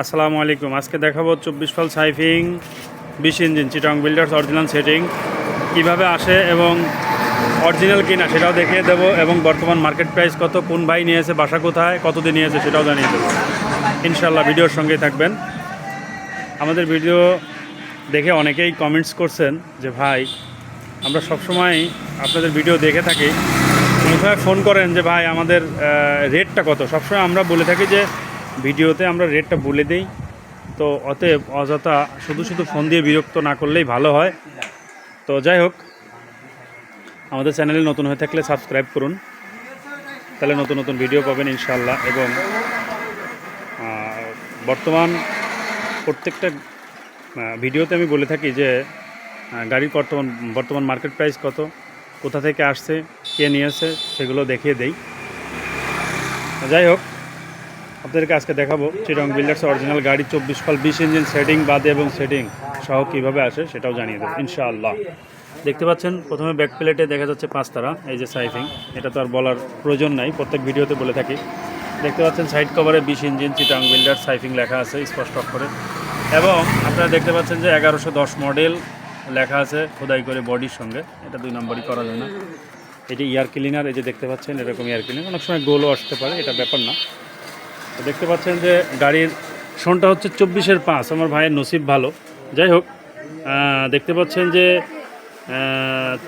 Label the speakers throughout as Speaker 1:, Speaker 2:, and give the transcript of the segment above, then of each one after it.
Speaker 1: আসসালামু আলাইকুম। আজকে দেখাবো চব্বিশ ফাল সাইফিং বিশ ইঞ্জিন, চিটং বিল্ডার্স অরিজিনাল সেটিং। কীভাবে আসে এবং অরিজিনাল কিনা সেটাও দেখিয়ে দেবো এবং বর্তমান মার্কেট প্রাইস কত, কোন ভাই নিয়েছে, বাসা কোথায়, কতদিন নিয়েছে সেটাও জানিয়ে দেবো। ইনশাল্লাহ ভিডিওর সঙ্গেই থাকবেন। আমাদের ভিডিও দেখে অনেকেই কমেন্টস করছেন যে, ভাই, আমরা সবসময় আপনাদের ভিডিও দেখে থাকি। অনেক ফোন করেন যে, ভাই, আমাদের রেটটা কত? সবসময় আমরা বলে থাকি যে ভিডিওতে আমরা রেটটা বলে দিই। তো অতএব অযথা শুধু শুধু ফোন দিয়ে বিরক্ত না করলেই ভালো হয়। তো যাই হোক, আমাদের চ্যানেলে নতুন হয়ে থাকলে সাবস্ক্রাইব করুন। তাহলে নতুন নতুন ভিডিও পাবেন ইনশাল্লাহ এবং বর্তমান প্রত্যেকটা ভিডিওতে আমি বলে থাকি যে গাড়ির বর্তমান বর্তমান মার্কেট প্রাইস কত, কোথা থেকে আসছে, কে নিয়ে নিয়েছে, সেগুলো দেখিয়ে দেই। যাই হোক আপনাদেরকে আজকে দেখাবো চিরং বিল্ডার্স অরিজিনাল গাড়ি, চব্বিশ ফল বিশ ইঞ্জিন সেটিং বাদে এবং সেটিং সহ কীভাবে আসে সেটাও জানিয়ে দেবো, ইনশাআল্লাহ। দেখতে পাচ্ছেন, প্রথমে ব্যাক প্লেটে দেখা যাচ্ছে পাঁচতারা, এই যে সাইফিং এটা তো আর বলার প্রয়োজন নাই, প্রত্যেক ভিডিওতে বলে থাকি। দেখতে পাচ্ছেন সাইড কভারে বিশ ইঞ্জিন চিটাং বিল্ডার সাইফিং লেখা আছে, স্পষ্ট অক্ষরে। এবং আপনারা দেখতে পাচ্ছেন যে এগারোশো দশ মডেল লেখা আছে, খোদাই করে বডির সঙ্গে, এটা দুই নম্বরই করা যায় না। এটি এয়ার ক্লিনার এই যে দেখতে পাচ্ছেন, এরকম এয়ার ক্লিনার অনেক সময় গোলও আসতে পারে, এটা ব্যাপার না। দেখতে পাচ্ছেন যে গাড়ির সনটা হচ্ছে চব্বিশের পাঁচ আমার ভাইয়ের নসিব ভালো। যাই হোক দেখতে পাচ্ছেন যে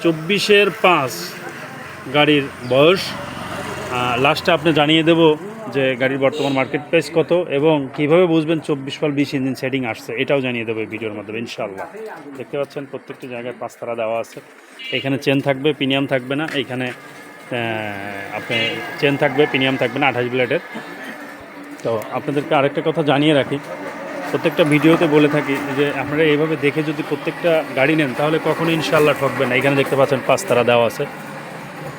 Speaker 1: চব্বিশের পাঁচ গাড়ির বয়স। লাস্টে আপনি জানিয়ে দেব যে গাড়ির বর্তমান মার্কেট প্রাইস কত এবং কীভাবে বুঝবেন চব্বিশ পাল বিশ ইঞ্জিন সেটিং আসছে এটাও জানিয়ে দেবো এই ভিডিওর মাধ্যমে ইনশাল্লাহ দেখতে পাচ্ছেন প্রত্যেকটি জায়গায় পাঁচতারা দেওয়া আছে। এখানে চেন থাকবে প্রিমিয়াম থাকবে না। এইখানে আহ, আপনি চেন থাকবে প্রিমিয়াম থাকবে না আঠাশ ব্লেডের তো আপনাদেরকে আরেকটা কথা জানিয়ে রাখি। প্রত্যেকটা ভিডিওতে বলে থাকি যে, আপনারা এইভাবে দেখে যদি প্রত্যেকটা গাড়ি নেন, তাহলে কখনো ইনশাল্লাহ ঠকবেন না। এখানে দেখতে পাচ্ছেন পাঁচতারা দেওয়া আছে।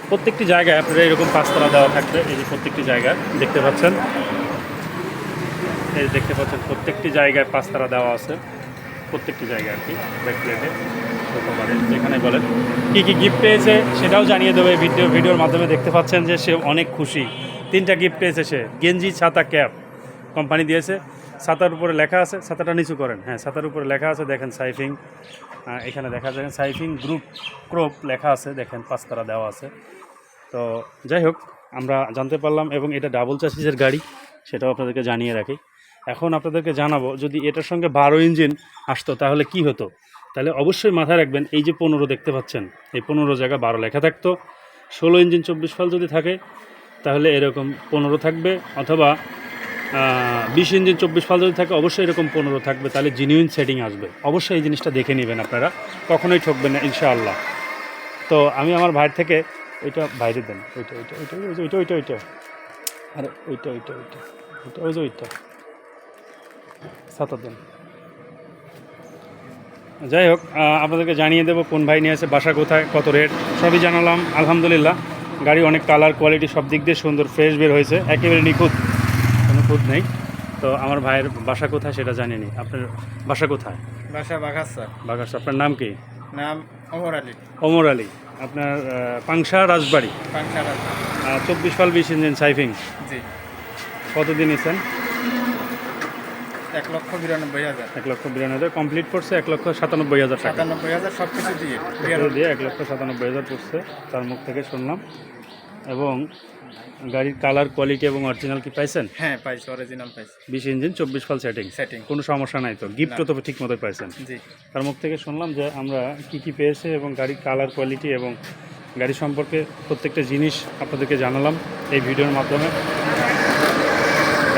Speaker 1: প্রত্যেকটি জায়গায় আপনারা এরকম পাঁচতারা দেওয়া থাকবে, এই যে প্রত্যেকটি জায়গায় দেখতে পাচ্ছেন। এই দেখতে পাচ্ছেন প্রত্যেকটি জায়গায় পাঁচতারা দেওয়া আছে। প্রত্যেকটি জায়গায় আর কি, ব্যাক প্লেটে যেখানে বলেন, কী কী গিফট পেয়েছে সেটাও জানিয়ে দেবে ভিডিও ভিডিওর মাধ্যমে। দেখতে পাচ্ছেন যে সে অনেক খুশি। তিনটা গিফট পেয়েছে সে। গেঞ্জি, ছাতা ক্যাপ কোম্পানি দিয়েছে। ছাতার উপরে লেখা আছে, ছাতাটা নিচু করেন। হ্যাঁ ছাতার উপরে লেখা আছে, দেখেন সাইফিং। এখানে দেখা যায় সাইফিং গ্রুপ ক্রোপ লেখা আছে, দেখেন পাঁচতারা দেওয়া আছে। তো যাই হোক, আমরা জানতে পারলাম এবং এটা ডাবল চাষিসের গাড়ি, সেটাও আপনাদেরকে জানিয়ে রাখি। এখন আপনাদেরকে জানাব, যদি এটার সঙ্গে বারো ইঞ্জিন আসতো, তাহলে কি হতো? তাহলে অবশ্যই মাথায় রাখবেন, এই যে পনেরো দেখতে পাচ্ছেন, এই পনেরো জায়গা বারো লেখা থাকতো। ষোলো ইঞ্জিন চব্বিশ ফাল যদি থাকে তাহলে এরকম পনেরো থাকবে অথবা বিশ ইঞ্জিন চব্বিশ ফাল যদি থাকে, অবশ্যই এরকম পনেরো থাকবে, তাহলে জিনিউইন সেটিং আসবে। অবশ্যই এই জিনিসটা দেখে নেবেন আপনারা, কখনোই ঠকবেন না, ইনশাআল্লাহ। তো আমি আমার ভাইয়ের থেকে, ওইটা বাইরে দেন, ওইটা ওইটা ওইটা ওইটা ওইটা ওইটা আরে, ওইটা ওইটা ওইটা ওইটা, ওই যে ওইটা। সাতা দেন। যাই হোক আপনাদেরকে জানিয়ে দেবো কোন ভাই নিয়ে আছে বাসা কোথায়, কত রেট, সবই জানালাম, আলহামদুলিল্লাহ। গাড়ি অনেক কালার কোয়ালিটি সব দিক দিয়ে সুন্দর ফ্রেশ বের হয়েছে। একেবারে নিখুঁত কোনো খুঁত নেই। তো আমার ভাইয়ের বাসা কোথায় সেটা জানিনি। আপনার বাসা কোথায়?
Speaker 2: বাসা বাঘাসা
Speaker 1: বাঘাসা আপনার নাম কি?
Speaker 2: নাম অমর আলী।
Speaker 1: অমর আলী। আপনার পাংশা রাজবাড়ি?
Speaker 2: পাংশা
Speaker 1: রাজবাড়ি। চব্বিশ পাল বিশ ইঞ্জিন সাইফিং।
Speaker 2: জি।
Speaker 1: কতদিন নিয়েছেন
Speaker 2: এক লক্ষ বিরানব্বই হাজার।
Speaker 1: এক লক্ষ বিরানব্বই কমপ্লিট করছে এক লক্ষ সাতানব্বই হাজার
Speaker 2: সাতানব্বই হাজার সব কিছু দিয়ে
Speaker 1: দিয়ে এক লক্ষ সাতানব্বই হাজার পড়ছে তার মুখ থেকে শুনলাম। এবং গাড়ির কালার কোয়ালিটি এবং অরিজিনাল কি পাইছেন?
Speaker 2: হ্যাঁ পাইছি অরিজিনাল পাইছি।
Speaker 1: বিশ ইঞ্জিন চব্বিশ ফাল সেটিং
Speaker 2: সেটিং
Speaker 1: কোনো সমস্যা নাই তো? গিফটও তো ঠিক মতো পাইছেন।
Speaker 2: জি।
Speaker 1: তার মুখ থেকে শুনলাম যে আমরা কি কি পেয়েছে এবং গাড়ির কালার কোয়ালিটি এবং গাড়ি সম্পর্কে প্রত্যেকটা জিনিস আপনাদেরকে জানালাম এই ভিডিওর মাধ্যমে।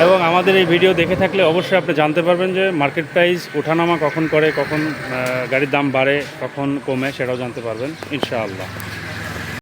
Speaker 1: এবং আমাদের এই ভিডিও দেখে থাকলে অবশ্যই আপনি জানতে পারবেন যে মার্কেট প্রাইস ওঠানামা কখন করে, কখন গাড়ির দাম বাড়ে, কখন কমে সেটাও জানতে পারবেন, ইনশাআল্লাহ।